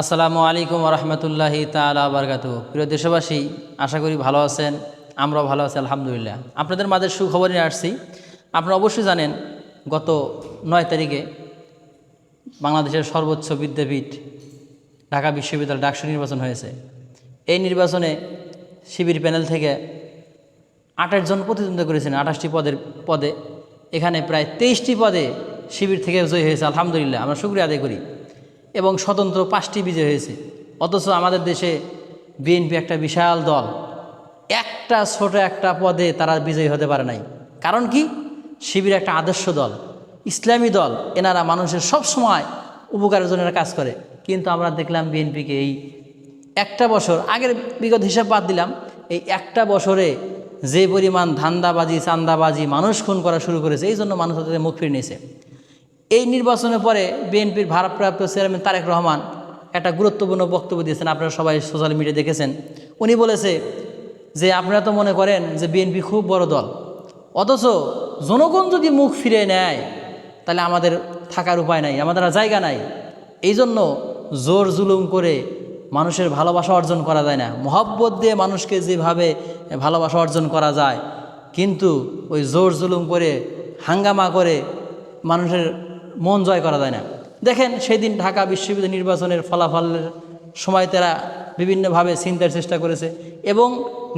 আসসালামু আলাইকুম রহমতুল্লাহি তালা বারকাতু। প্রিয় দেশবাসী, আশা করি ভালো আছেন, আমরাও ভালো আছি, আলহামদুলিল্লাহ। আপনাদের মাঝে সুখবর নিয়ে আসছি। আপনারা অবশ্যই জানেন, গত নয় তারিখে বাংলাদেশের সর্বোচ্চ বিদ্যাপীঠ, ঢাকা বিশ্ববিদ্যালয় ডাকসু নির্বাচন হয়েছে। এই নির্বাচনে শিবির প্যানেল থেকে আঠাশ জন প্রতিদ্বন্দ্বিতা করেছেন, আঠাশটি পদের পদে। এখানে প্রায় তেইশটি পদে শিবির থেকে জয়ী হয়েছে, আলহামদুলিল্লাহ। আমরা শুক্রিয়া আদায় করি। এবং স্বতন্ত্র পাঁচটি বিজয় হয়েছে। অথচ আমাদের দেশে বিএনপি একটা বিশাল দল। একটা ছোট একটা পদে তারা বিজয়ী হতে পারে নাই। কারণ কি? শিবির একটা আদর্শ দল, ইসলামী দল। এনারা মানুষের সব সময় উপকারের জন্য কাজ করে। কিন্তু আমরা দেখলাম বিএনপিকে এই একটা বছর, আগের বিগত হিসাব বাদ দিলাম, এই একটা বছরে যে পরিমাণ ধান্দাবাজি, চান্দাবাজি, মানুষ খুন করা শুরু করেছে, এই জন্য মানুষ তাদের মুখ ফিরে নিয়েছে। এই নির্বাচনের পরে বিএনপির ভারপ্রাপ্ত চেয়ারম্যান তারেক রহমান একটা গুরুত্বপূর্ণ বক্তব্য দিয়েছেন, আপনারা সবাই সোশ্যাল মিডিয়া দেখেছেন। উনি বলেছে যে, আপনারা তো মনে করেন যে বিএনপি খুব বড় দল। অথচ জনগণ যদি মুখ ফিরে নেয়, তাহলে আমাদের থাকার উপায় নাই, আমাদের জায়গা নাই। এই জন্য জোর জুলুম করে মানুষের ভালোবাসা অর্জন করা যায় না। মহব্বত দিয়ে মানুষকে যেভাবে ভালোবাসা অর্জন করা যায়, কিন্তু ওই জোর জুলুম করে, হাঙ্গামা করে মানুষের মন জয় করা যায় না। দেখেন সেই দিন ঢাকা বিশ্ববিদ্যালয় নির্বাচনের ফলাফলের সময় তারা বিভিন্নভাবে চিন্তার চেষ্টা করেছে এবং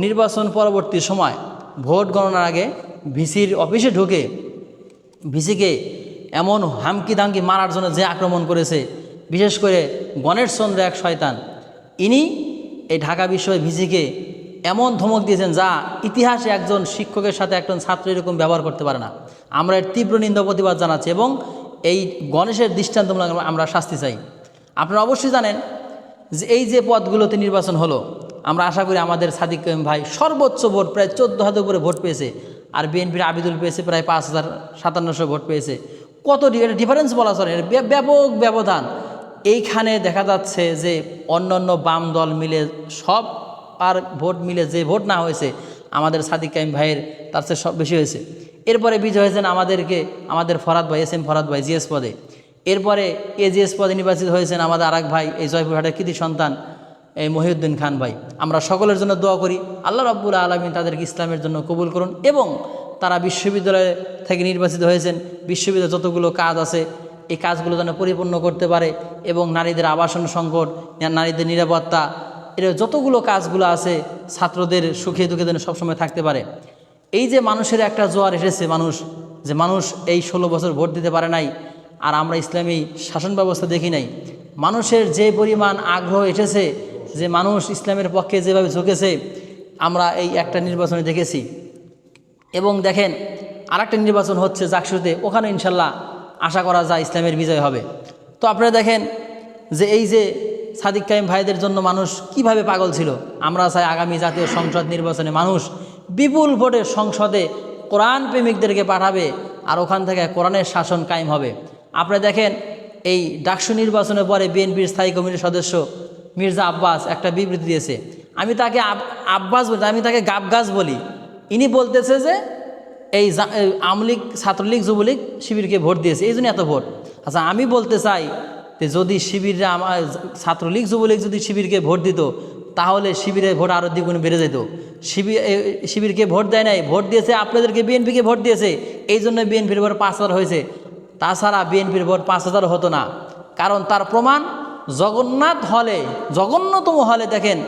নির্বাচন পরবর্তী সময় ভোট গণনার আগে ভিসির অফিসে ঢুকে ভিসিকে এমন হামকি দামকি মারার জন্য যে আক্রমণ করেছে, বিশেষ করে গণেশ চন্দ্র এক শয়তান, ইনি এই ঢাকা বিশ্ববিদ্যালয় ভিসিকে এমন ধমক দিয়েছেন যা ইতিহাসে একজন শিক্ষকের সাথে একজন ছাত্র এরকম ব্যবহার করতে পারে না। আমরা এর তীব্র নিন্দা প্রতিবাদ জানাচ্ছি এবং এই গণেশের দৃষ্টান্তমূলক আমরা শাস্তি চাই। আপনারা অবশ্যই জানেন যে এই যে পদগুলোতে নির্বাচন হলো, আমরা আশা করি আমাদের সাদিক ভাই সর্বোচ্চ ভোট, প্রায় চোদ্দ হাজার উপরে ভোট পেয়েছে আর বিএনপির আবিদুল পেয়েছে প্রায় পাঁচ হাজার সাতান্নশো ভোট পেয়েছে। কত ডিফারেন্স বলা চলে ব্যাপক ব্যবধান। এইখানে দেখা যাচ্ছে যে অন্য অন্য বাম দল মিলে সব আর ভোট মিলে যে ভোট না হয়েছে, আমাদের সাদিক কাইম ভাইয়ের তার চেয়ে সব বেশি হয়েছে। এরপরে বিজয় হয়েছেন আমাদেরকে, আমাদের ফরাদ ভাই, এস এম ফরাদ ভাই, জিএস পদে। এরপরে এজিএস পদে নির্বাচিত হয়েছেন আমাদের আরেক ভাই, এই জয়পুরহাটের কৃতি সন্তান, এই মহিউদ্দিন খান ভাই। আমরা সকলের জন্য দোয়া করি, আল্লাহ রব্বুল আলমিন তাদেরকে ইসলামের জন্য কবুল করুন এবং তারা বিশ্ববিদ্যালয় থেকে নির্বাচিত হয়েছেন, বিশ্ববিদ্যালয়ে যতগুলো কাজ আছে, এই কাজগুলো যেন পরিপূর্ণ করতে পারে এবং নারীদের আবাসন সংকট নারীদের নিরাপত্তা, এর যতগুলো কাজগুলো আছে, ছাত্রদের সুখে দুঃখে যেন সবসময় থাকতে পারে। এই যে মানুষের একটা জোয়ার এসেছে, মানুষ, যে মানুষ এই ষোলো বছর ভোট দিতে পারে নাই আর আমরা ইসলামী শাসন ব্যবস্থা দেখি নাই, মানুষের যে পরিমাণ আগ্রহ এসেছে যে মানুষ ইসলামের পক্ষে যেভাবে ঝুঁকেছে, আমরা এই একটা নির্বাচনে দেখেছি। এবং দেখেন, আরেকটা নির্বাচন হচ্ছে জাকসুতে, ওখানে ইনশাল্লাহ আশা করা যায় ইসলামের বিজয় হবে। তো আপনারা দেখেন যে এই যে সাদিক কাইম ভাইদের জন্য মানুষ কীভাবে পাগল ছিল? আমরা চাই আগামী জাতীয় সংসদ নির্বাচনে মানুষ বিপুল ভোটে সংসদে কোরআন প্রেমিকদেরকে পাঠাবে আর ওখান থেকে কোরআনের শাসন কায়েম হবে। আপনারা দেখেন, এই ডাকসু নির্বাচনের পরে বিএনপির স্থায়ী কমিটির সদস্য মির্জা আব্বাস একটা বিবৃতি দিয়েছে। আমি তাকে আব্বাস বলি, আমি তাকে গাবগাছ বলি। ইনি বলতেছে যে এই লীগ ছাত্রলীগ, যুবলীগ শিবিরকে ভোট দিয়েছে। এই জন্য এত ভোট। আচ্ছা আমি বলতে চাই যে যদি শিবিররা আমার ছাত্রলীগ, যুবলীগ যদি শিবিরকে ভোট দিত, তাহলে শিবিরের ভোট আরও দ্বিগুণ বেড়ে যেত। শিবির শিবিরকে ভোট দেয় নাই, ভোট দিয়েছে, আপনাদেরকে বিএনপিকে ভোট দিয়েছে এই জন্য বিএনপির ভোট পাঁচ হাজার হয়েছে। তাছাড়া বিএনপির ভোট পাঁচ হাজার হতো না। কারণ তার প্রমাণ, জগন্নাথ হলে জঘন্যতম হলে দেখেন,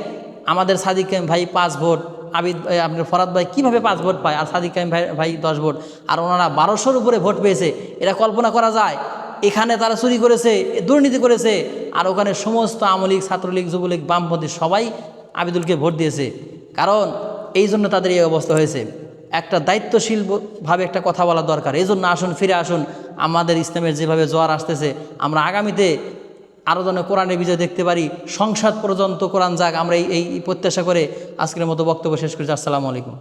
আমাদের সাদিক ভাই পাঁচ ভোট, আবিদ আপনার ফরাদ ভাই কীভাবে পাঁচ ভোট পায়? আর সাদিক ভাই ভাই দশ ভোট। আর ওনারা বারোশোর উপরে ভোট পেয়েছে, এটা কল্পনা করা যায়। এখানে তারা চুরি করেছে, দুর্নীতি করেছে, আর ওখানে সমস্ত আমলিক, ছাত্রলীগ, যুবলীগ, বামপন্থী সবাই আবিদুলকে ভোট দিয়েছে। কারণ এই জন্য তাদের এই অবস্থা হয়েছে। একটা দায়িত্বশীল ব- ভাবে একটা কথা বলা দরকার। এই জন্য আসুন, ফিরে আসুন। আমাদের ইসলামের যেভাবে জোয়ার আসতেছে, আমরা আগামীতে আরও যেন কোরআনের বিজয় দেখতে পারি। সংসদ পর্যন্ত কোরআন যাক, আমরা এই প্রত্যাশা করে আজকের মতো বক্তব্য শেষ করছি আসসালামু আলাইকুম।